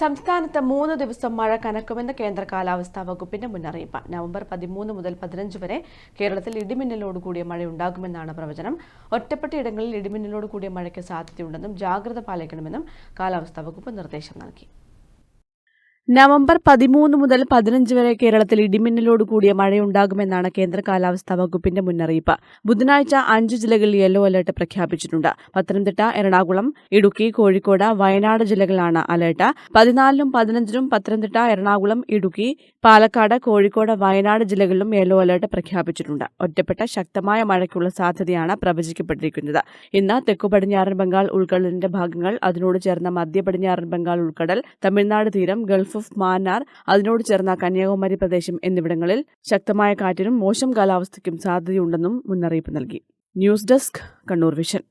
സംസ്ഥാനത്ത് മൂന്ന് ദിവസം മഴ കനക്കുമെന്ന് കേന്ദ്ര കാലാവസ്ഥാ വകുപ്പിന്റെ മുന്നറിയിപ്പ്. നവംബർ പതിമൂന്ന് മുതൽ പതിനഞ്ച് വരെ കേരളത്തിൽ ഇടിമിന്നലോടുകൂടിയ മഴയുണ്ടാകുമെന്നാണ് പ്രവചനം. ഒറ്റപ്പെട്ട ഇടങ്ങളിൽ ഇടിമിന്നലോടുകൂടിയ മഴയ്ക്ക് സാധ്യതയുണ്ടെന്നും ജാഗ്രത പാലിക്കണമെന്നും കാലാവസ്ഥാ വകുപ്പ് നിർദ്ദേശം നൽകി. നവംബർ പതിമൂന്ന് മുതൽ പതിനഞ്ച് വരെ കേരളത്തിൽ ഇടിമിന്നലോട് കൂടിയ മഴയുണ്ടാകുമെന്നാണ് കേന്ദ്ര കാലാവസ്ഥാ വകുപ്പിന്റെ മുന്നറിയിപ്പ്. ബുധനാഴ്ച അഞ്ച് ജില്ലകളിൽ യെല്ലോ അലർട്ട് പ്രഖ്യാപിച്ചിട്ടുണ്ട്. പത്തനംതിട്ട എറണാകുളം ഇടുക്കി കോഴിക്കോട് വയനാട് ജില്ലകളാണ് അലർട്ട്. പതിനാലിനും പതിനഞ്ചിനും പത്തനംതിട്ട എറണാകുളം ഇടുക്കി പാലക്കാട് കോഴിക്കോട് വയനാട് ജില്ലകളിലും യെല്ലോ അലർട്ട് പ്രഖ്യാപിച്ചിട്ടുണ്ട്. ഒറ്റപ്പെട്ട ശക്തമായ മഴയ്ക്കുള്ള സാധ്യതയാണ് പ്രവചിക്കപ്പെട്ടിരിക്കുന്നത്. ഇന്ന് തെക്കു പടിഞ്ഞാറൻ ബംഗാൾ ഉൾക്കടലിന്റെ ഭാഗങ്ങൾ അതിനോട് ചേർന്ന മധ്യ പടിഞ്ഞാറൻ ബംഗാൾ ഉൾക്കടൽ തമിഴ്നാട് തീരം ഗൾഫ് ഓഫ് മാന്നാർ അതിനോട് ചേർന്ന കന്യാകുമാരി പ്രദേശം എന്നിവിടങ്ങളിൽ ശക്തമായ കാറ്റിനും മോശം കാലാവസ്ഥയ്ക്കും സാധ്യതയുണ്ടെന്നും മുന്നറിയിപ്പ് നൽകി. News desk Kannur vision.